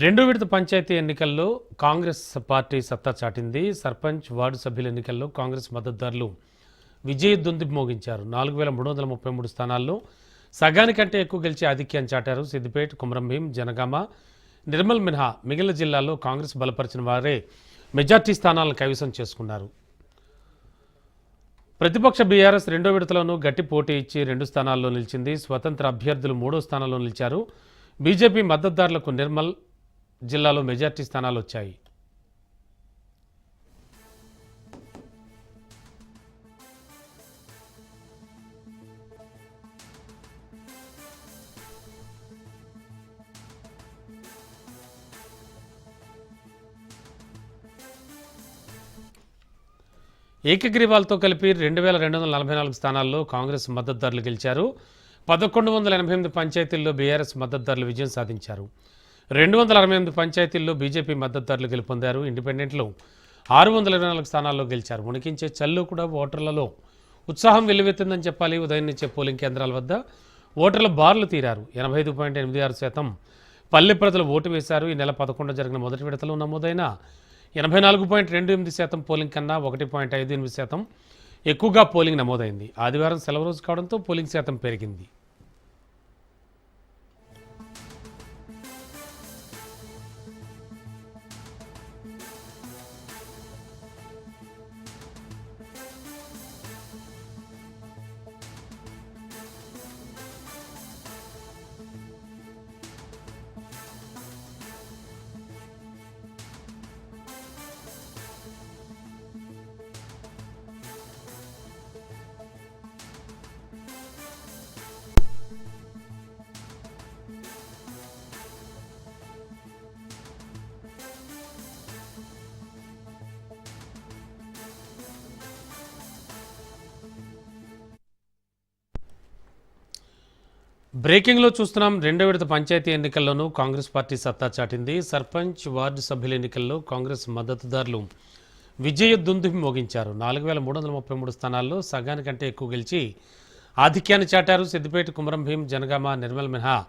రెండో విడత పంచాయతీ ఎన్నికల్లో కాంగ్రెస్ పార్టీ సత్తా చాటింది. సర్పంచ్ వార్డు సభ్యుల ఎన్నికల్లో కాంగ్రెస్ మద్దతుదారులు విజయ దుంది మోగించారు. నాలుగు వేల మూడు వందల ముప్పై మూడు స్థానాల్లో సగానికంటే ఎక్కువ గెలిచి ఆధిక్యం చాటారు సిద్దిపేట కుమరంభీం జనగామ నిర్మల్ మినహా. మిగిలిన జిల్లాల్లో కాంగ్రెస్ బలపరిచిన వారే మెజార్టీ స్థానాలను కైవసం చేసుకున్నారు. ప్రతిపక్ష బీఆర్ఎస్ రెండో విడతలోనూ గట్టి పోటీ ఇచ్చి రెండు స్థానాల్లో నిలిచింది. స్వతంత్ర అభ్యర్థులు మూడో స్థానంలో నిలిచారు. బీజేపీ మద్దతుదారులకు నిర్మల్ జిల్లాలో మెజార్టీ స్థానాలు వచ్చాయి. ఏకగ్రీవాలతో కలిపి రెండు వేల రెండు వందల నలభై నాలుగు స్థానాల్లో కాంగ్రెస్ మద్దతుదారులు గెలిచారు. పదకొండు వందల ఎనభై ఎనిమిది పంచాయతీల్లో బీఆర్ఎస్ మద్దతుదారులు విజయం సాధించారు. రెండు వందల అరవై ఎనిమిది పంచాయతీల్లో బీజేపీ మద్దతుదారులు గెలుపొందారు. ఇండిపెండెంట్లు ఆరు వందల ఇరవై నాలుగు స్థానాల్లో గెలిచారు. ఉనికించే చల్లు కూడా ఓటర్లలో ఉత్సాహం వెల్లువెత్తిందని చెప్పాలి. ఉదయం నుంచే పోలింగ్ కేంద్రాల వద్ద ఓటర్ల బార్లు తీరారు. ఎనభై ఐదు పాయింట్ ఎనిమిది ఆరు శాతం పల్లె ప్రజలు ఓటు వేశారు. ఈ నెల పదకొండు జరిగిన మొదటి విడతలో నమోదైన ఎనభై నాలుగు పాయింట్ రెండు ఎనిమిది శాతం పోలింగ్ కన్నా ఒకటి పాయింట్ ఐదు ఎనిమిది శాతం ఎక్కువగా పోలింగ్ నమోదైంది. ఆదివారం సెలవు రోజు కావడంతో పోలింగ్ శాతం పెరిగింది. బ్రేకింగ్లో చూస్తున్నాం. రెండో విడత పంచాయతీ ఎన్నికల్లోనూ కాంగ్రెస్ పార్టీ సత్తా చాటింది. సర్పంచ్ వార్డు సభ్యుల ఎన్నికల్లో కాంగ్రెస్ మద్దతుదారులు విజయ దుందుమి మోగించారు. నాలుగు వేల మూడు వందల ముప్పై మూడు స్థానాల్లో సగానికంటే ఎక్కువ గెలిచి ఆధిక్యాన్ని చాటారు. సిద్దిపేట కుమరం భీం జనగామ నిర్మల్ మినహా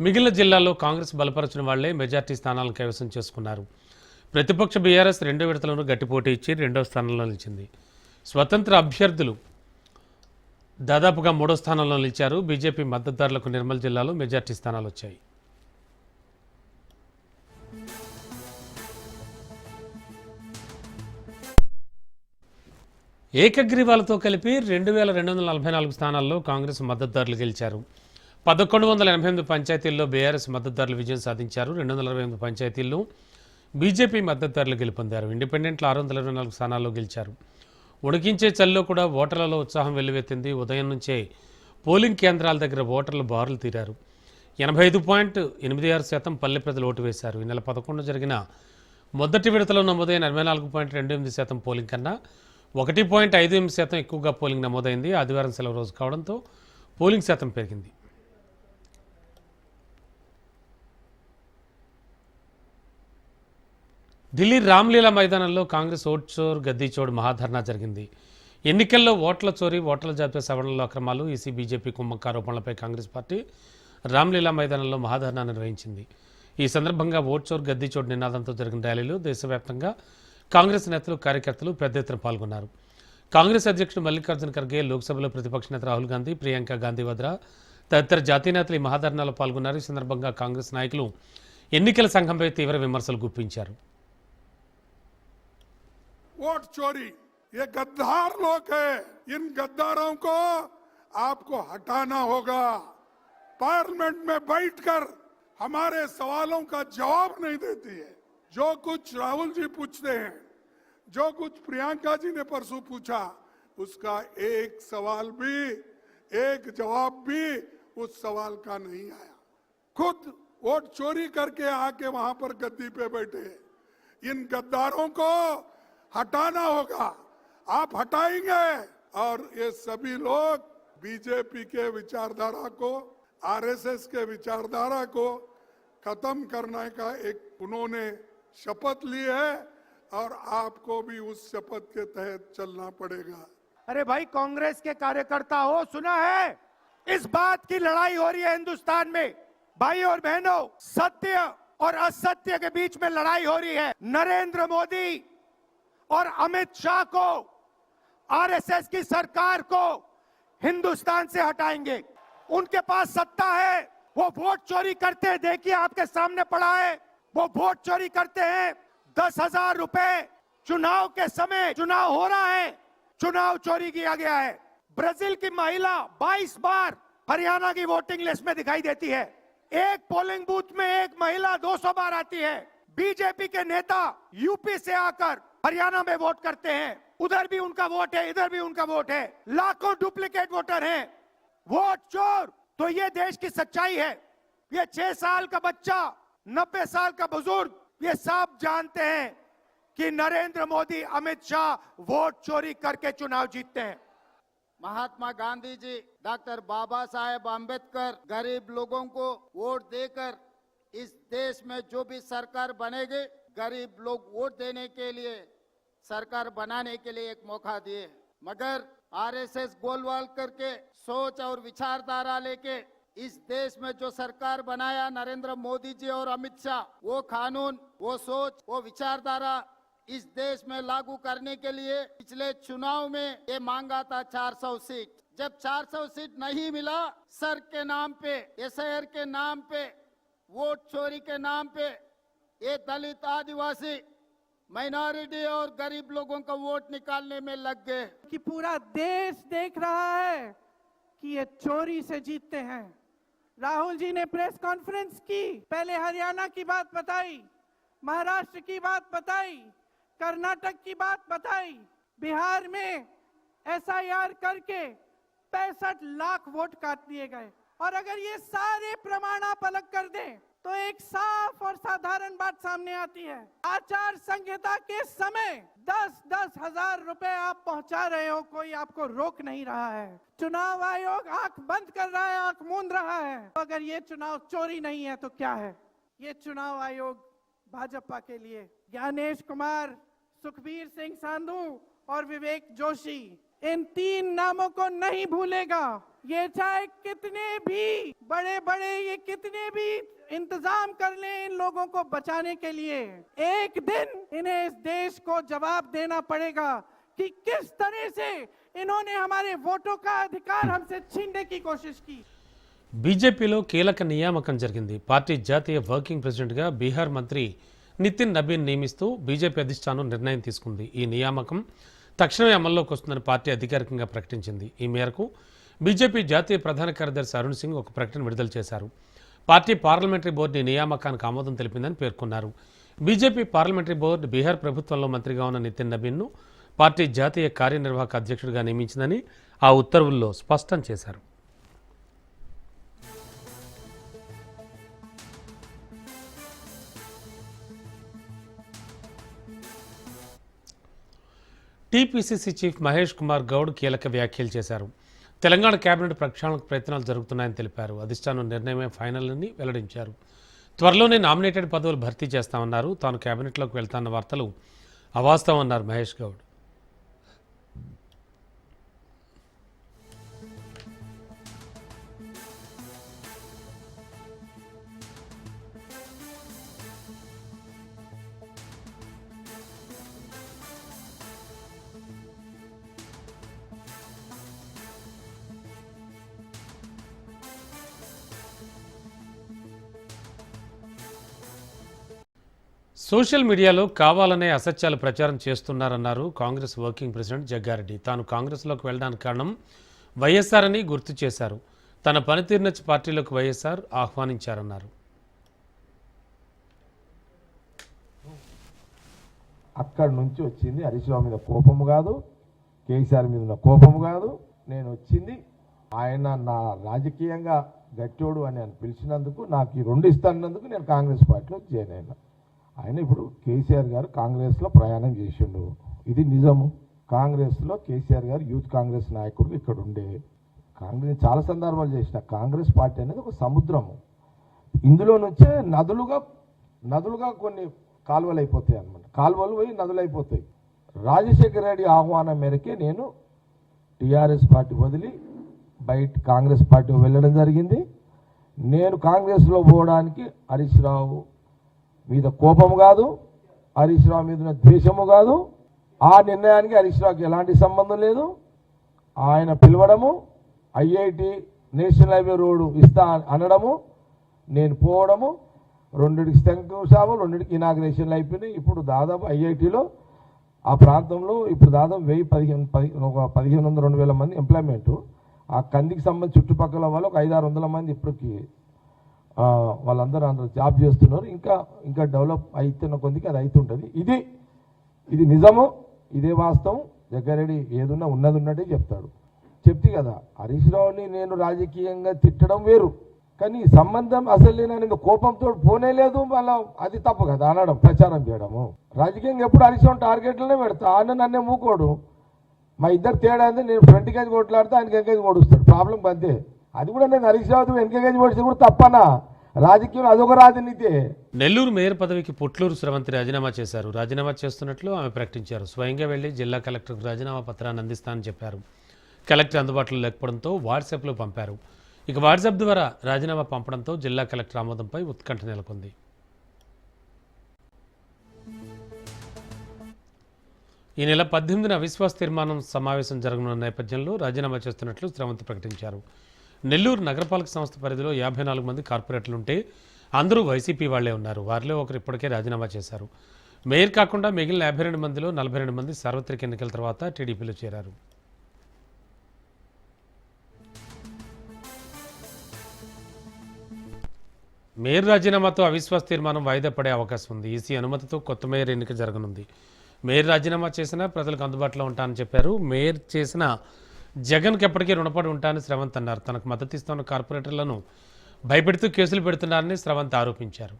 మిగిలిన జిల్లాల్లో కాంగ్రెస్ బలపరచిన వాళ్ళే మెజార్టీ స్థానాలను కైవసం చేసుకున్నారు. ప్రతిపక్ష బీఆర్ఎస్ రెండో విడతలోనూ గట్టిపోటీ ఇచ్చి రెండో స్థానంలో నిలిచింది. స్వతంత్ర అభ్యర్థులు దాదాపుగా మూడో స్థానంలో నిలిచారు. బీజేపీ మద్దతుదారులకు నిర్మల్ జిల్లాలో మెజార్టీ స్థానాలు వచ్చాయి. ఏకగ్రీవాలతో కలిపి రెండు వేల రెండు వందల నలభై నాలుగు స్థానాల్లో కాంగ్రెస్ మద్దతుదారులు గెలిచారు. పదకొండు వందల ఎనభై ఎనిమిది పంచాయతీల్లో బీఆర్ఎస్ మద్దతుదారులు విజయం సాధించారు. రెండు వందల అరవై ఎనిమిది పంచాయతీల్లో బీజేపీ మద్దతుదారులు గెలుపొందారు. ఇండిపెండెంట్లు ఆరు వందల ఇరవై నాలుగు స్థానాల్లో గెలిచారు. ఉడికించే చల్లో కూడా ఓటర్లలో ఉత్సాహం వెల్లువెత్తింది. ఉదయం నుంచే పోలింగ్ కేంద్రాల దగ్గర ఓటర్లు బారులు తీరారు. ఎనభై ఐదు పాయింట్ ఎనిమిది ఆరు శాతం పల్లె ప్రజలు ఓటు వేశారు. ఈ నెల పదకొండు జరిగిన మొదటి విడతలో నమోదైన ఎనభై నాలుగు పాయింట్ రెండు ఎనిమిది శాతం పోలింగ్ కన్నా ఒకటి పాయింట్ ఐదు ఎనిమిది శాతం ఎక్కువగా పోలింగ్ నమోదైంది. ఆదివారం సెలవు రోజు కావడంతో పోలింగ్ శాతం పెరిగింది. ఢిల్లీ రామ్లీలా మైదానంలో కాంగ్రెస్ ఓట్ చోర్ గద్దీ మహాధర్నా జరిగింది. ఎన్నికల్లో ఓట్ల చోరీ ఓట్ల జాబితా సవరణలో అక్రమాలు ఈసీ బీజేపీ కుమ్మక్క ఆరోపణలపై కాంగ్రెస్ పార్టీ రామ్లీలా మైదానంలో మహాధర్నా నిర్వహించింది. ఈ సందర్భంగా ఓట్ చోర్ గద్దీ నినాదంతో జరిగిన ర్యాలీలో దేశవ్యాప్తంగా కాంగ్రెస్ నేతలు కార్యకర్తలు పెద్ద ఎత్తున పాల్గొన్నారు. కాంగ్రెస్ అధ్యక్షుడు మల్లికార్జున ఖర్గే లోక్సభలో ప్రతిపక్ష నేత రాహుల్ గాంధీ ప్రియాంక గాంధీ వద్రా తదితర జాతీయ నేతలు ఈ మహాధర్నాలో పాల్గొన్నారు. ఈ సందర్భంగా కాంగ్రెస్ నాయకులు ఎన్నికల సంఘంపై తీవ్ర విమర్శలు గుప్పించారు. वोट चोरी। ये गद्दार लोग हैं। इन गद्दारों को आपको हटाना होगा। पार्लियामेंट में बैठकर हमारे सवालों का जवाब नहीं देती है। जो कुछ राहुल जी पूछते हैं, जो कुछ प्रियंका जी ने परसों पूछा, उसका एक सवाल भी, एक जवाब भी उस सवाल का नहीं आया। खुद वोट चोरी करके आके वहाँ पर गद्दी पे बैठे इन गद्दारों को हटाना होगा। आप हटाएँगे और ये सभी लोग बीजेपी के विचारधारा को, आरएसएस के विचारधारा को खत्म करने का एक उन्होंने शपथ ली है और आपको भी उस शपथ के तहत चलना पड़ेगा। अरे भाई, कांग्रेस के कार्यकर्ता हो, सुना है? इस बात की लड़ाई हो रही है हिंदुस्तान में। भाई और बहनों, सत्य और असत्य के बीच में लड़ाई हो रही है। नरेंद्र मोदी और अमित शाह को, आरएसएस की सरकार को हिंदुस्तान से हटाएँगे। उनके पास सत्ता है, वो वोट चोरी करते हैं। देखिए, आपके सामने पड़ा है, वो वोट चोरी करते हैं। दस हज़ार रुपए चुनाव के समय चुनाव हो रहा है, चुनाव चोरी किया गया है। ब्राज़ील की महिला 22 बार हरियाणा की वोटिंग लिस्ट में दिखाई देती है। एक पोलिंग बूथ में एक महिला 200 बार आती है। बीजेपी के नेता यूपी से आकर हरियाणा में वोट करते हैं, उधर भी उनका वोट है, इधर भी उनका वोट है, लाखों डुप्लीकेट वोटर हैं। वोट चोर तो ये देश की सच्चाई है। ये छह साल का बच्चा, नब्बे साल का बुज़ुर्ग, ये सब जानते हैं कि नरेंद्र मोदी, अमित शाह वोट चोरी करके चुनाव जीतते हैं। महात्मा गांधी जी, डॉक्टर बाबा साहेब आम्बेडकर गरीब लोगों को वोट देकर इस देश में जो भी सरकार बनेगी गरीब लोग वोट देने के लिए, सरकार बनाने के लिए एक मौका दिए। मगर आरएसएस गोलवाल करके सोच और विचारधारा लेके इस देश में जो सरकार बनाया नरेंद्र मोदी जी और अमित शाह, वो कानून, वो सोच, वो विचारधारा इस देश में लागू करने के लिए पिछले चुनाव में ये मांगा था 400 सीट। जब 400 सीट नहीं मिला, सर के नाम पे, एसआईआर के नाम पे, वोट चोरी के नाम पे ये दलित आदिवासी माइनॉरिटी और गरीब लोगों का वोट निकालने में लग गए। कि पूरा देश देख रहा है कि ये चोरी से जीतते हैं। राहुल जी ने प्रेस कॉन्फ्रेंस की, पहले हरियाणा की बात बताई, महाराष्ट्र की बात बताई, कर्नाटक की बात बताई, बिहार में एसआईआर करके पैंसठ लाख वोट काट दिए गए। और अगर ये सारे प्रमाण आप अलग कर दें तो एक साफ़ और साधारण बात सामने आती है। आचार संहिता के समय दस दस हज़ार रुपए आप पहुँचा रहे हो, कोई आपको रोक नहीं रहा है। चुनाव आयोग आँख बंद कर रहा है, आँख मूंद रहा है। तो अगर ये चुनाव चोरी नहीं है तो क्या है? ये चुनाव आयोग भाजपा के लिए। ज्ञानेश कुमार, सुखबीर सिंह सांधू और विवेक जोशी, इन तीन नामों को नहीं भूलेगा। ये चाहे कितने भी बड़े बड़े ये कितने भी इंतजाम कर लें इन लोगों को बचाने के लिए एक दिन इन्हें इस देश को जवाब देना पड़ेगा कि किस तरह से इन्होंने हमारे वोटों का अधिकार हमसे छीनने की कोशिश की బీజేపీలో కీలక నియామకం జరిగింది పార్టీ జాతీయ వర్కింగ్ ప్రెసిడెంట్గా బీహార్ మంత్రి నితిన్ నబీన్ నియమిస్తూ బీజేపీ అధిష్టానం నిర్ణయం తీసుకుంది ఈ నియామకం తక్షణమే అమల్లోకి వస్తుందని పార్టీ అధికారికంగా ప్రకటించింది ఈ మేరకు బీజేపీ జాతీయ ప్రధాన కార్యదర్శి అరుణ్ సింగ్ ఒక ప్రకటన విడుదల చేశారు. పార్టీ పార్లమెంటరీ బోర్డు నియామకానికి ఆమోదం తెలిపిందని పేర్కొన్నారు. బీజేపీ పార్లమెంటరీ బోర్డు బీహార్ ప్రభుత్వంలో మంత్రిగా ఉన్న నితిన్ నబీన్ను పార్టీ జాతీయ కార్యనిర్వాహక అధ్యక్షుడిగా నియమించిందని ఆ ఉత్తర్వుల్లో స్పష్టం చేశారు. టీపీసీసీ చీఫ్ మహేష్ కుమార్ గౌడ్ కీలక వ్యాఖ్యలు చేశారు. తెలంగాణ కేబినెట్ ప్రక్షాళనకు ప్రయత్నాలు జరుగుతున్నాయని తెలిపారు. అధిష్టానం నిర్ణయమే ఫైనల్ అని వెల్లడించారు. త్వరలోనే నామినేటెడ్ పదవులు భర్తీ చేస్తామన్నారు. తాను కేబినెట్లోకి వెళ్తాన్న వార్తలు అవాస్తవం అన్నారు మహేష్ గౌడ్. సోషల్ మీడియాలో కావాలనే అసత్యాలు ప్రచారం చేస్తున్నారన్నారు కాంగ్రెస్ వర్కింగ్ ప్రెసిడెంట్ జగ్గారెడ్డి. తాను కాంగ్రెస్లోకి వెళ్ళడానికి కారణం వైఎస్ఆర్ అని గుర్తు చేశారు. తన పనితీరు నచ్చి పార్టీలోకి వైఎస్ఆర్ ఆహ్వానించారన్నారు. అక్కడి నుంచి వచ్చింది హరీష్ మీద కోపము కాదు కేసీఆర్ మీద ఉన్న కోపము కాదు. నేను వచ్చింది ఆయన నా రాజకీయంగా గట్టోడు అని అని పిలిచినందుకు నాకు ఈ రెండు ఇస్తానందుకు నేను కాంగ్రెస్ పార్టీలో జాయిన్ అయినా. ఆయన ఇప్పుడు కేసీఆర్ గారు కాంగ్రెస్లో ప్రయాణం చేసిండు. ఇది నిజము. కాంగ్రెస్లో కేసీఆర్ గారు యూత్ కాంగ్రెస్ నాయకుడు ఇక్కడ ఉండే. కాంగ్రెస్ చాలా సందర్భాలు చేసిన. కాంగ్రెస్ పార్టీ అనేది ఒక సముద్రము. ఇందులో నుంచే నదులుగా నదులుగా కొన్ని కాలువలు అయిపోతాయి అనమాట కాలువలు పోయి నదులు అయిపోతాయి. రాజశేఖర రెడ్డి ఆహ్వానం మేరకే నేను టీఆర్ఎస్ పార్టీ వదిలి బయట కాంగ్రెస్ పార్టీ వెళ్ళడం జరిగింది. నేను కాంగ్రెస్లో పోవడానికి హరీష్ రావు మీద కోపము కాదు హరీష్ రావు మీద ద్వేషము కాదు. ఆ నిర్ణయానికి హరీష్ రావుకి ఎలాంటి సంబంధం లేదు. ఆయన పిలవడము ఐఐటి నేషనల్ హైవే రోడ్డు ఇస్తా అనడము నేను పోవడము రెండుకి శంకుశాము రెండిటికి ఇనాగ్రేషన్లు అయిపోయినాయి. ఇప్పుడు దాదాపు ఐఐటిలో ఆ ప్రాంతంలో ఇప్పుడు దాదాపు వెయ్యి పదిహేను పది ఒక పదిహేను వందల రెండు వేల మంది ఎంప్లాయ్మెంటు. ఆ కందికి సంబంధించి చుట్టుపక్కల వాళ్ళు ఒక ఐదారు వందల మంది ఇప్పటికి వాళ్ళందరూ అందరూ జాబ్ చేస్తున్నారు. ఇంకా ఇంకా డెవలప్ అవుతున్న కొద్దికి అది అవుతుంటుంది ఇది ఇది నిజము ఇదే వాస్తవం. జగ్గారెడ్డి ఏదున్నా ఉన్నది ఉన్నట్టే చెప్తాడు. చెప్తే కదా హరీష్ రావుని నేను రాజకీయంగా తిట్టడం వేరు. కానీ సంబంధం అసలు నేను కోపంతో పోనే లేదు మళ్ళీ అది తప్పు కదా అనడం ప్రచారం చేయడము. రాజకీయంగా ఎప్పుడు హరీష్ రావు టార్గెట్లనే పెడతా ఆయన నన్నే మూకోడు మా ఇద్దరు తేడా అంటే నేను ఫ్రంట్ కేజ్ కొట్లాడితే ఆయనకి వెనకేజ్ కొడుస్తాడు ప్రాబ్లం అంతే. అది కూడా నేను హరీష్ రావు వెనకేజ్ కొడితే కూడా తప్పనా? రాజకీయం అదొక రాజనీతి. నెల్లూరు మేయర్ పదవికి పుట్లూరు స్రవంతి రాజీనామా చేశారు. రాజీనామా చేస్తున్నట్లు ఆమె ప్రకటించారు. స్వయంగా వెళ్ళి జిల్లా కలెక్టర్కు రాజీనామా పత్రాన్ని అందిస్తానని చెప్పారు. కలెక్టర్ అందుబాటులో లేకపోవడంతో వాట్సాప్లో పంపారు. ఇక వాట్సాప్ ద్వారా రాజీనామా పంపడంతో జిల్లా కలెక్టర్ ఆమోదంపై ఉత్కంఠ నెలకొంది. ఈ నెల పద్దెనిమిదిన అవిశ్వాస తీర్మానం సమావేశం జరగనున్న నేపథ్యంలో రాజీనామా చేస్తున్నట్లు స్రవంతి ప్రకటించారు. నెల్లూరు నగరపాలక సంస్థ పరిధిలో యాభై నాలుగు మంది కార్పొరేటర్లు ఉంటే అందరూ వైసీపీ వాళ్ళే ఉన్నారు. వారిలో ఒకరు ఇప్పటికే రాజీనామా చేశారు. మేయర్ కాకుండా మిగిలిన యాభై రెండు మందిలో నలభై రెండు మంది సార్వత్రిక ఎన్నికల తర్వాత టీడీపీలో చేరారు. మేయర్ రాజీనామాతో అవిశ్వాస తీర్మానం వాయిదా పడే అవకాశం ఉంది. ఈసీ అనుమతితో కొత్త మేయర్ ఎన్నిక జరగనుంది. మేయర్ రాజీనామా చేసినా ప్రజలకు అందుబాటులో ఉంటానని చెప్పారు. మేయర్ చేసిన జగన్కి ఎప్పటికీ రుణపడి ఉంటానని శ్రవంత్ అన్నారు. తనకు మద్దతు ఇస్తున్న కార్పొరేటర్లను భయపెడుతూ కేసులు పెడుతున్నారని శ్రవంత్ ఆరోపించారు.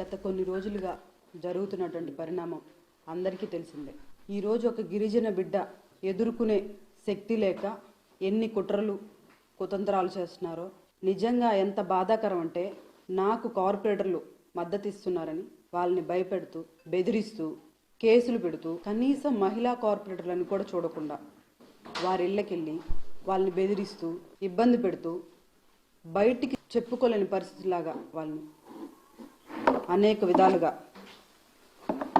గత కొన్ని రోజులుగా జరుగుతున్నటువంటి పరిణామం అందరికీ తెలిసిందే. ఈరోజు ఒక గిరిజన బిడ్డ ఎదుర్కొనే శక్తి లేక ఎన్ని కుట్రలు కుతంత్రాలు చేస్తున్నారో నిజంగా ఎంత బాధాకరం అంటే నాకు కార్పొరేటర్లు మద్దతు ఇస్తున్నారని వాళ్ళని భయపెడుతూ బెదిరిస్తూ కేసులు పెడుతూ కనీసం మహిళా కార్పొరేటర్లను కూడా చూడకుండా వారి ఇళ్ళకెళ్ళి వాళ్ళని బెదిరిస్తూ ఇబ్బంది పెడుతూ బయటికి చెప్పుకోలేని పరిస్థితిలాగా వాళ్ళని అనేక విధాలుగా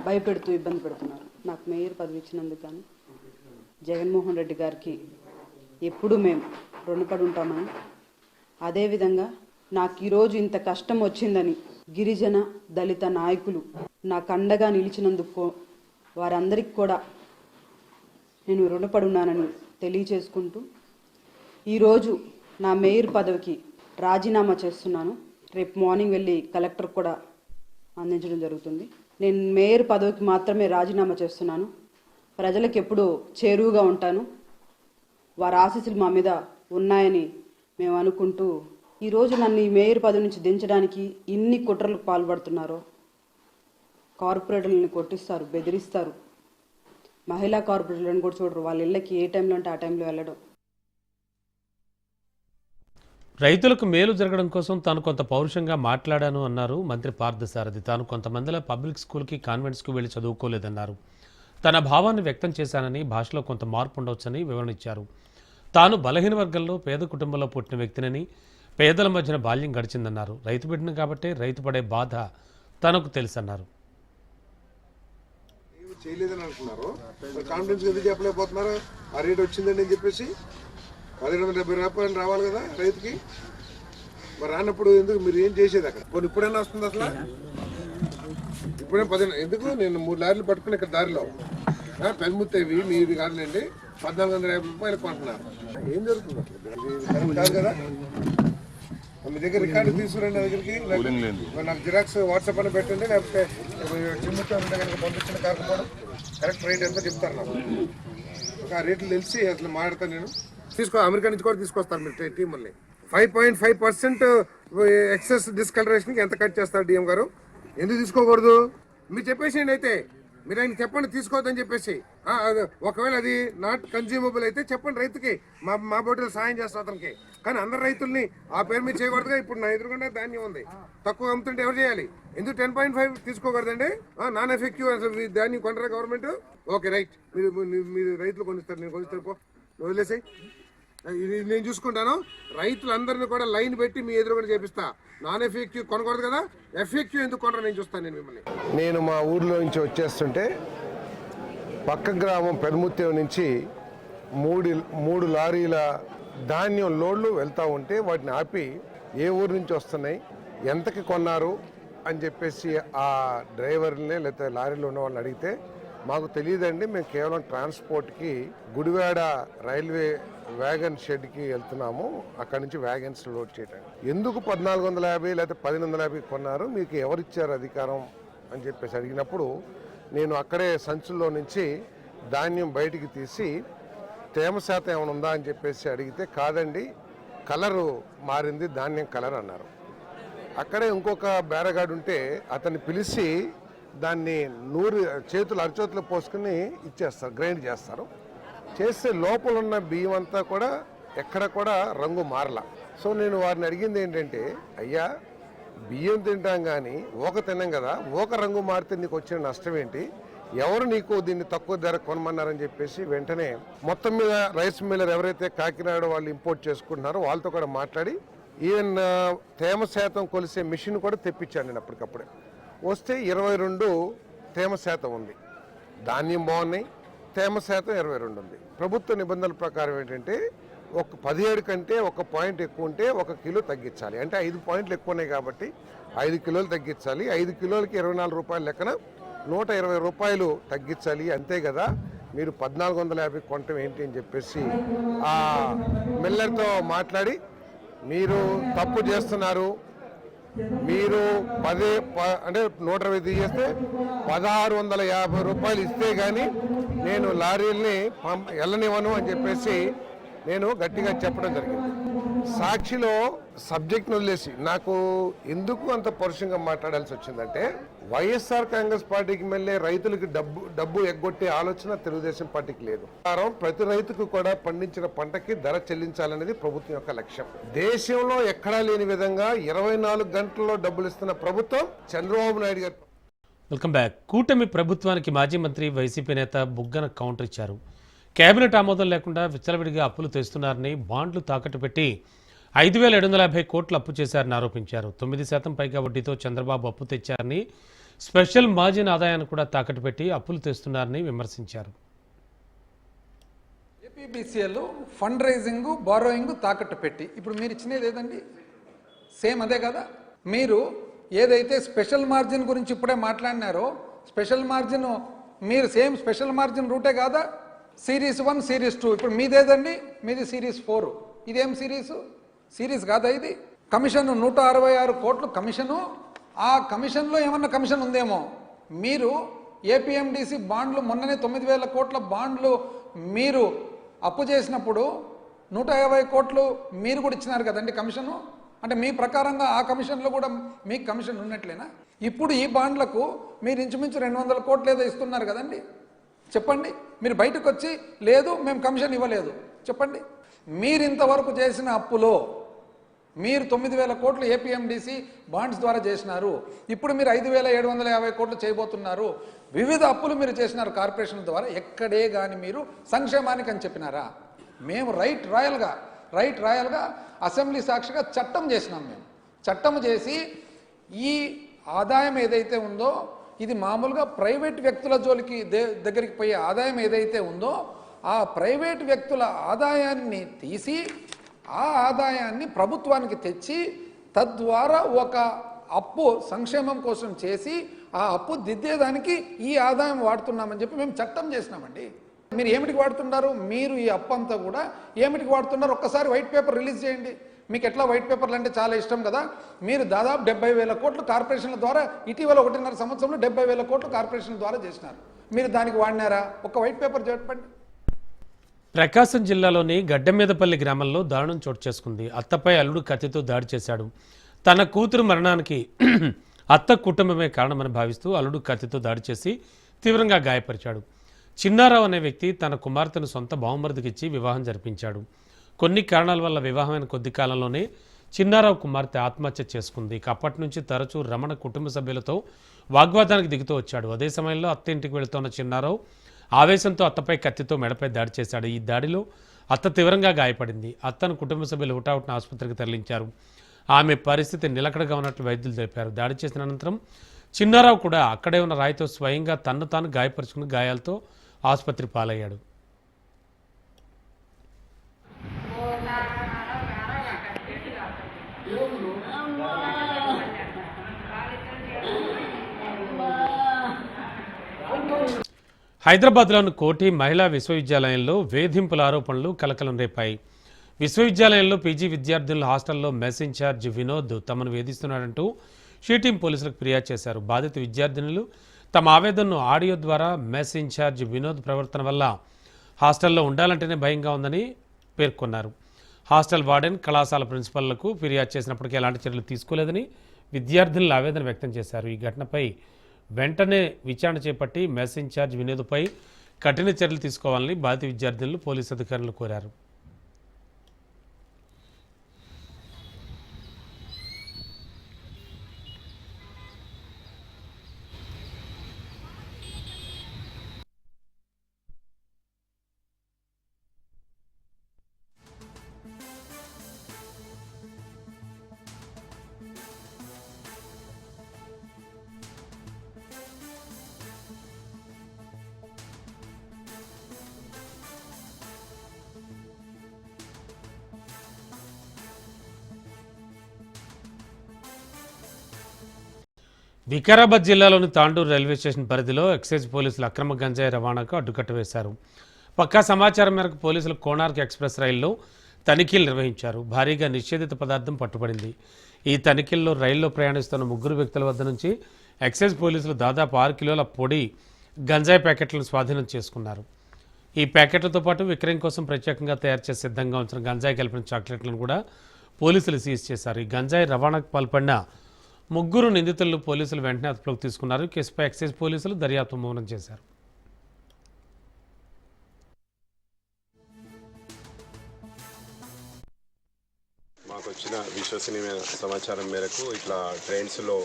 భయపెడుతూ ఇబ్బంది పెడుతున్నారు. నాకు మేయర్ పదవి ఇచ్చినందుకు కానీ జగన్మోహన్ రెడ్డి గారికి ఎప్పుడూ మేము రుణపడి ఉంటామని అదేవిధంగా నాకు ఈరోజు ఇంత కష్టం వచ్చిందని గిరిజన దళిత నాయకులు నాకు అండగా నిలిచినందుకు వారందరికీ కూడా నేను రుణపడి ఉన్నానని తెలియచేసుకుంటూ ఈరోజు నా మేయర్ పదవికి రాజీనామా చేస్తున్నాను. రేపు మార్నింగ్ వెళ్ళి కలెక్టర్ కూడా అందించడం జరుగుతుంది. నేను మేయర్ పదవికి మాత్రమే రాజీనామా చేస్తున్నాను. ప్రజలకు ఎప్పుడూ చేరువుగా ఉంటాను. వారి ఆశీస్సులు మా మీద ఉన్నాయని మేము అనుకుంటూ ఈరోజు నన్ను ఈ మేయర్ పదవి నుంచి దించడానికి ఇన్ని కుట్రలకు పాల్పడుతున్నారో. కార్పొరేటర్లను కొట్టిస్తారు బెదిరిస్తారు. మహిళా కార్పొరేటర్లను కూడా చూడరు. వాళ్ళ ఇళ్ళకి ఏ టైంలో అంటే ఆ టైంలో వెళ్ళడం. రైతులకు మేలు జరగడం కోసం తాను కొంత పౌరుషంగా మాట్లాడాను అన్నారు మంత్రి పార్థసారథి. తాను కొంతమందిలో పబ్లిక్ స్కూల్కి కాన్వెంట్స్కు వెళ్ళి చదువుకోలేదన్నారు. తన భావాన్ని వ్యక్తం చేశానని భాషలో కొంత మార్పు ఉండవచ్చని వివరణ ఇచ్చారు తాను బలహీన వర్గంలో పేద కుటుంబంలో పుట్టిన వ్యక్తినని పేదల మధ్యన బాల్యం గడిచిందన్నారు. రైతు బిడ్డను కాబట్టే రైతు పడే బాధ తనకు తెలుసన్నారు. చేయలేదని అంటున్నారు కాన్ఫిడెన్స్ ఎందుకు చెప్పలేకపోతున్నారు? ఆ రేట్ వచ్చిందని అని చెప్పేసి పదిహేను వందల డెబ్బై రూపాయలు రావాలి కదా రైతుకి. మరి రానప్పుడు ఎందుకు మీరు ఏం చేసేది అక్కడ? కొన్ని ఇప్పుడైనా వస్తుంది అసలు? ఇప్పుడే పదిహేను ఎందుకు? నేను మూడు లారీలు పట్టుకుని ఇక్కడ దారిలో. ఆ, పెద్ముత్తేవి మీది కాదులేండి. పద్నాలుగు వందల యాభై రూపాయలు కొంటున్నారు. ఏం జరుగుతుంది అసలు? కాదు కదా? మీ దగ్గర రికార్డు తీసుకురండి నా దగ్గరికి. నాకు- జిరాక్స్ వాట్సాప్ అని పెట్టండి లేకపోతే చిమ్ముతో ఉంటే కనుక పంపించిన కాకపోవడం కరెక్ట్ రేట్ ఎంతో చెప్తారు నాకు? ఒక ఆ రేట్లు తెలిసి అసలు మాట్లాడతాను నేను. తీసుకో అమెరికా నుంచి కూడా తీసుకొస్తాను మీరు టీం మళ్ళీ. Five point five percent excess డిస్కలరేషన్కి ఎంత కట్ చేస్తారు డిఎం గారు? ఎందుకు తీసుకోకూడదు? మీరు చెప్పేసేయండి అయితే. మీరు ఆయన చెప్పండి తీసుకోవద్దని చెప్పేసి. ఒకవేళ అది నాట్ కన్జ్యూమబుల్ అయితే చెప్పండి రైతుకి. మా మా బోటిల్ సాయం చేస్తాం అతనికి. కానీ అందరు రైతుల్ని ఆ పేరు మీద చేయకూడదుగా. ఇప్పుడు నా ఎదురుకుండా ధాన్యం ఉంది. తక్కువ అమ్ముతుంటే ఎవరు చేయాలి? ఎందుకు టెన్ పాయింట్ ఫైవ్ తీసుకోకూడదండి? నాన్ ఎఫెక్టివ్ అసలు మీ ధాన్యం కొనరా గవర్నమెంట్ ఓకే రైట్ మీరు మీరు- రైతులు కొనిస్తారు నేను కొనిస్తారు పో. వదిలేసాయి. ఇది నేను చూసుకుంటాను. రైతులందరినీ కూడా లైన్ పెట్టి మీ ఎదురు కూడా చేపిస్తా. నాన్ ఎఫెక్టివ్ కొనకూడదు కదా? ఎఫెక్టివ్ ఎందుకు కొనరు? నేను చూస్తాను నేను మిమ్మల్ని. నేను మా ఊర్లో నుంచి వచ్చేస్తుంటే పక్క గ్రామం పెనుముత్యం నుంచి మూడు మూడు లారీల ధాన్యం లోడ్లు వెళ్తూ ఉంటే వాటిని ఆపి ఏ ఊరు నుంచి వస్తున్నాయి ఎంతకి కొన్నారు అని చెప్పేసి ఆ డ్రైవర్ని లేకపోతే లారీలో ఉన్న వాళ్ళని అడిగితే మాకు తెలియదండి మేము కేవలం ట్రాన్స్పోర్ట్కి గుడివాడ రైల్వే వ్యాగన్ షెడ్కి వెళ్తున్నాము. అక్కడి నుంచి వ్యాగన్స్ లోడ్ చేయడానికి. ఎందుకు పద్నాలుగు వందల యాభై లేకపోతే పదిహేను వందల యాభై కొన్నారు? మీకు ఎవరిచ్చారు అధికారం అని చెప్పేసి అడిగినప్పుడు నేను అక్కడే సంచుల్లో నుంచి ధాన్యం బయటికి తీసి తేమ శాతం ఏమైనా ఉందా అని చెప్పేసి అడిగితే కాదండి కలరు మారింది ధాన్యం కలర్ అన్నారు. అక్కడే ఇంకొక బేరగాడు ఉంటే అతన్ని పిలిచి దాన్ని నూరు చేతులు అరచేతులు పోసుకుని ఇచ్చేస్తారు గ్రైండ్ చేస్తారు. చేస్తే లోపల ఉన్న బియ్యం అంతా కూడా ఎక్కడ కూడా రంగు మారల. సో నేను వారిని అడిగింది ఏంటంటే అయ్యా బియ్యం తింటాం కానీ ఓక తిన్నాం కదా ఓక రంగు మారితే నీకు వచ్చిన నష్టం ఏంటి? ఎవరు నీకు దీన్ని తక్కువ ధర కొనమన్నారని చెప్పేసి వెంటనే మొత్తం మీద రైస్ మిల్లర్ ఎవరైతే కాకినాడ వాళ్ళు ఇంపోర్ట్ చేసుకుంటున్నారో వాళ్ళతో కూడా మాట్లాడి ఈవెన్ తేమ శాతం కొలిసే మిషన్ కూడా తెప్పించాను నేను అప్పటికప్పుడే. వస్తే ఇరవై రెండు తేమ శాతం ఉంది. ధాన్యం బాగున్నాయి తేమ శాతం ఇరవై రెండు ఉంది. ప్రభుత్వ నిబంధనల ప్రకారం ఏంటంటే ఒక పదిహేడు కంటే ఒక పాయింట్ ఎక్కువ ఉంటే ఒక కిలో తగ్గించాలి. అంటే ఐదు పాయింట్లు ఎక్కువ ఉన్నాయి కాబట్టి ఐదు కిలోలు తగ్గించాలి. ఐదు కిలోలకి ఇరవై నాలుగు రూపాయల లెక్కన నూట ఇరవై రూపాయలు తగ్గించాలి. అంతే కదా? మీరు పద్నాలుగు వందల యాభై కొనటం ఏంటి అని చెప్పేసి ఆ మిల్లర్తో మాట్లాడి మీరు తప్పు చేస్తున్నారు మీరు పదే ప- అంటే నూట ఇరవై తీసేస్తే పదహారు వందల యాభై రూపాయలు ఇస్తే కానీ నేను లారీల్ని పంప వెళ్ళనివ్వను అని చెప్పేసి నేను గట్టిగా చెప్పడం జరిగింది. సాక్షిలో సబ్జెక్ట్ను వదిలేసి నాకు ఎందుకు అంత పరుషంగా మాట్లాడాల్సి వచ్చిందంటే వైఎస్ఆర్ కాంగ్రెస్ పార్టీకి మళ్ళీ రైతులకు డబ్బు డబ్బు ఎగ్గొట్టే ఆలోచన తెలుగుదేశం పార్టీకి లేదు. కారం ప్రతి రైతుకు కూడా పండించిన పంటకి ధర చెల్లించాలనేది ప్రభుత్వం యొక్క లక్ష్యం. దేశంలో ఎక్కడా లేని విధంగా ఇరవై నాలుగు గంటల్లో డబ్బులు ఇస్తున్న ప్రభుత్వం చంద్రబాబు నాయుడు గారు వెల్కమ్ బ్యాక్ కూటమి ప్రభుత్వానికి మాజీ మంత్రి వైసీపీ నేత బుగ్గన కౌంటర్ ఇచ్చారు. కేబినెట్ ఆమోదం లేకుండా విచ్చలవిడిగా అప్పులు తెస్తున్నారని బాండ్లు తాకట్టు పెట్టి ఐదు వేల ఏడు వందల యాభై కోట్లు అప్పు చేశారని ఆరోపించారు. తొమ్మిది శాతం పైగా వడ్డీతో చంద్రబాబు అప్పు తెచ్చారని స్పెషల్ మార్జిన్ ఆదాయాన్ని కూడా తాకట్టు పెట్టి అప్పులు తెస్తున్నారని విమర్శించారు. ఏపీబీసీఎల్ ఫండ్ రైజింగ్ బారోయింగ్ తాకట్టు పెట్టి. ఇప్పుడు మీరు ఇచ్చినది ఏదండి? సేమ్ అదే కదా? మీరు ఏదైతే స్పెషల్ మార్జిన్ గురించి ఇప్పుడే మాట్లాడినారో స్పెషల్ మార్జిన్ మీరు సేమ్ స్పెషల్ మార్జిన్ రూటే కాదా? Series one series two. ఇప్పుడు మీదేదండి? మీది సిరీస్ ఫోర్. ఇదేం సిరీస్? సిరీస్ కాదా ఇది? కమిషన్ నూట అరవై ఆరు కోట్లు కమిషను. ఆ కమిషన్లో ఏమన్నా కమిషన్ ఉందేమో? మీరు ఏపీఎండిసి బాండ్లు మొన్ననే తొమ్మిది వేల కోట్ల బాండ్లు మీరు అప్పు చేసినప్పుడు నూట యాభై కోట్లు మీరు కూడా ఇచ్చినారు కదండి కమిషను. అంటే మీ ప్రకారంగా ఆ కమిషన్లో కూడా మీకు కమిషన్ ఉన్నట్లేనా? ఇప్పుడు ఈ బాండ్లకు మీరు ఇంచుమించు రెండు వందల కోట్లు ఏదో ఇస్తున్నారు కదండి. చెప్పండి. మీరు బయటకు వచ్చి లేదు మేము కమిషన్ ఇవ్వలేదు. చెప్పండి. మీరు ఇంతవరకు చేసిన అప్పులో మీరు తొమ్మిది వేల కోట్లు ఏపీఎండిసి బాండ్స్ ద్వారా చేసినారు. ఇప్పుడు మీరు ఐదు వేల ఏడు వందల యాభై కోట్లు చేయబోతున్నారు. వివిధ అప్పులు మీరు చేసినారు కార్పొరేషన్ ద్వారా. ఎక్కడే కానీ మీరు సంక్షేమానికి అని చెప్పినారా? మేము రైట్ రాయల్గా రైట్ రాయల్గా అసెంబ్లీ సాక్షిగా చట్టం చేసినాం మేము. చట్టం చేసి ఈ ఆదాయం ఏదైతే ఉందో ఇది మామూలుగా ప్రైవేట్ వ్యక్తుల జోలికి దే- దగ్గరికి పోయే ఆదాయం ఏదైతే ఉందో ఆ ప్రైవేట్ వ్యక్తుల ఆదాయాన్ని తీసి ఆ ఆదాయాన్ని ప్రభుత్వానికి తెచ్చి తద్వారా ఒక అప్పు సంక్షేమం కోసం చేసి ఆ అప్పు దిద్దేదానికి ఈ ఆదాయం వాడుతున్నామని చెప్పి మేము చట్టం చేసినామండి. మీరు ఏమిటికి వాడుతున్నారు? మీరు ఈ అప్పు అంతా కూడా ఏమిటికి వాడుతున్నారు? ఒక్కసారి వైట్ పేపర్ రిలీజ్ చేయండి. మీకు ఎట్లా వైట్ పేపర్లు అంటే చాలా ఇష్టం కదా? మీరు దాదాపు డెబ్బై వేల కోట్లు కార్పొరేషన్ల ద్వారా ఇటీవల ఒకటిన్నర సంవత్సరంలో డెబ్బై వేల కోట్లు కార్పొరేషన్ల ద్వారా చేసినారు. మీరు దానికి వాడినారా? ఒక వైట్ పేపర్ చెప్పండి. ప్రకాశం జిల్లాలోని గడ్డమీదపల్లి గ్రామంలో దారుణం చోటు చేసుకుంది. అత్తపై అల్లుడు కత్తితో దాడి చేశాడు. తన కూతురు మరణానికి అత్త కుటుంబమే కారణమని భావిస్తూ అల్లుడు కత్తితో దాడి చేసి తీవ్రంగా గాయపరిచాడు. చిన్నారావు అనే వ్యక్తి తన కుమార్తెను సొంత బావమరుదికిచ్చి వివాహం జరిపించాడు. కొన్ని కారణాల వల్ల వివాహమైన కొద్ది కాలంలోనే చిన్నారావు కుమార్తె ఆత్మహత్య చేసుకుంది. ఇక అప్పటి నుంచి తరచూ రమణ కుటుంబ సభ్యులతో వాగ్వాదానికి దిగుతూ వచ్చాడు. అదే సమయంలో అత్త ఇంటికి వెళుతున్న చిన్నారావు ఆవేశంతో అత్తపై కత్తితో మెడపై దాడి చేశాడు. ఈ దాడిలో అత్త తీవ్రంగా గాయపడింది. అత్తను కుటుంబ సభ్యులు హుటాహుటిన ఆసుపత్రికి తరలించారు. ఆమె పరిస్థితి నిలకడగా ఉన్నట్లు వైద్యులు తెలిపారు. దాడి చేసిన అనంతరం చిన్నారావు కూడా అక్కడే ఉన్న రాయితో స్వయంగా తన్ను తాను గాయపరుచుకుని గాయాలతో ఆసుపత్రి పాలయ్యాడు. హైదరాబాద్లోని కోటి మహిళా విశ్వవిద్యాలయంలో వేధింపుల ఆరోపణలు కలకలం రేపాయి. విశ్వవిద్యాలయంలో పీజీ విద్యార్థుల హాస్టల్లో మెస్ ఇన్ఛార్జ్ వినోద్ తమను వేధిస్తున్నాడంటూ షీటీం పోలీసులకు ఫిర్యాదు చేశారు. బాధిత విద్యార్థినులు తమ ఆవేదనను ఆడియో ద్వారా మెస్ ఇన్ఛార్జ్ వినోద్ ప్రవర్తన వల్ల హాస్టల్లో ఉండాలంటేనే భయంగా ఉందని పేర్కొన్నారు. హాస్టల్ వార్డెన్ కళాశాల ప్రిన్సిపల్లకు ఫిర్యాదు చేసినప్పటికీ ఎలాంటి చర్యలు తీసుకోలేదని విద్యార్థినులు ఆవేదన వ్యక్తం చేశారు. ఈ ఘటనపై వెంటనే విచారణ చేపట్టి మెస్ ఇన్ఛార్జ్ వినోద్పై కఠిన చర్యలు తీసుకోవాలని బాధిత విద్యార్థులు పోలీసు అధికారులు కోరారు. వికారాబాద్ జిల్లాలోని తాండూరు రైల్వే స్టేషన్ పరిధిలో ఎక్సైజ్ పోలీసులు అక్రమ గంజాయి రవాణాకు అడ్డుకట్ట వేశారు పక్కా సమాచారం మేరకు పోలీసులు కోనార్క్ ఎక్స్ప్రెస్ రైల్లో తనిఖీలు నిర్వహించారు. భారీగా నిషేధిత పదార్థం పట్టుబడింది. ఈ తనిఖీల్లో రైల్లో ప్రయాణిస్తున్న ముగ్గురు వ్యక్తుల వద్ద నుంచి ఎక్సైజ్ పోలీసులు దాదాపు ఆరు కిలోల పొడి గంజాయి ప్యాకెట్లను స్వాధీనం చేసుకున్నారు. ఈ ప్యాకెట్లతో పాటు విక్రయం కోసం ప్రత్యేకంగా తయారు చేసి సిద్ధంగా ఉంచిన గంజాయి కలిపిన చాక్లెట్లను కూడా పోలీసులు సీజ్ చేశారు. ఈ గంజాయి రవాణాకు పాల్పడిన ముగ్గురు నిందితులను పోలీసులు వెంటనే అదుపులోకి తీసుకున్నారు. కేసుపై ఎక్సైజ్ పోలీసులు దర్యాప్తు మౌనం చేశారు. మాకు వచ్చిన విశ్వసనీయమైన సమాచారం మేరకు ఇట్లా ట్రైన్స్లో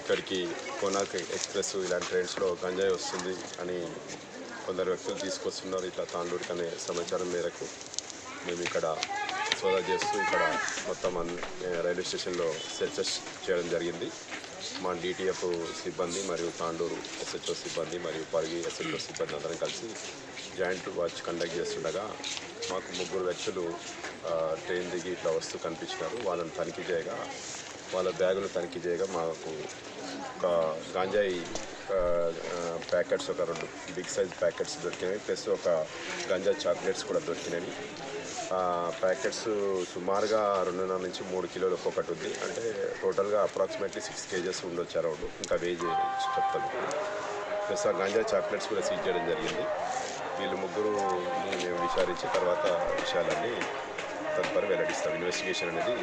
ఇక్కడికి కోనార్క్ ఎక్స్ప్రెస్ ఇలాంటి ట్రైన్స్లో గంజాయి వస్తుంది అని కొందరు వ్యక్తులు తీసుకొస్తున్నారు. ఇట్లా తాండూరికి అనే సమాచారం మేరకు మేము ఇక్కడ సోదా చేస్తూ ఇక్కడ మొత్తం రైల్వే స్టేషన్లో సెర్చెస్ చేయడం జరిగింది. మా డిటిఎఫ్ సిబ్బంది మరియు తాండూరు ఎస్హెచ్ఓ సిబ్బంది మరియు పరిగి ఎస్హెచ్ఓ సిబ్బంది అందరం కలిసి జాయింట్ వాచ్ కండక్ట్ చేస్తుండగా మాకు ముగ్గురు వ్యక్తులు ట్రైన్ దిగి ఇట్లా వస్తూ కనిపించినారు. వాళ్ళని తనిఖీ చేయగా వాళ్ళ బ్యాగులు తనిఖీ చేయగా మాకు ఒక గాంజాయి ప్యాకెట్స్ ఒక రెండు బిగ్ సైజ్ ప్యాకెట్స్ దొరికినాయి. ప్లస్ ఒక గంజా చాక్లెట్స్ కూడా దొరికినాయి. ప్యాకెట్స్ సుమారుగా రెండున్నర నుంచి మూడు కిలోలు ఒక్కొక్కటి ఉంది. అంటే టోటల్గా అప్రాక్సిమేట్లీ సిక్స్ కేజెస్ ఉండొచ్చు అరౌండ్. ఇంకా వేజ్ చెప్తాను. ప్లస్ ఆ గాంజా చాక్లెట్స్ కూడా సీజ్ చేయడం జరిగింది. వీళ్ళు ముగ్గురు మేము విచారించిన తర్వాత విషయాలన్నీ తదుపరి వెల్లడిస్తాం. ఇన్వెస్టిగేషన్ అనేది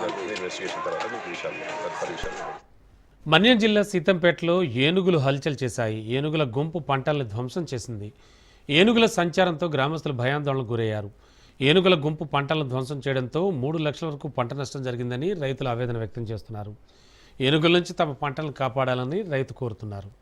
జరుగుతుంది. ఇన్వెస్టిగేషన్ తర్వాత మీకు విషయాలు తదుపరి విషయాలు మన్యం జిల్లా సీతంపేటలో ఏనుగులు హల్చల్ చేశాయి. ఏనుగుల గుంపు పంటలను ధ్వంసం చేసింది. ఏనుగుల సంచారంతో గ్రామస్తులు భయాందోళనకు గురయ్యారు. ఏనుగుల గుంపు పంటలను ధ్వంసం చేయడంతో మూడు లక్షల వరకు పంట నష్టం జరిగిందని రైతులు ఆవేదన వ్యక్తం చేస్తున్నారు. ఏనుగుల నుంచి తమ పంటలను కాపాడాలని రైతు కోరుతున్నారు.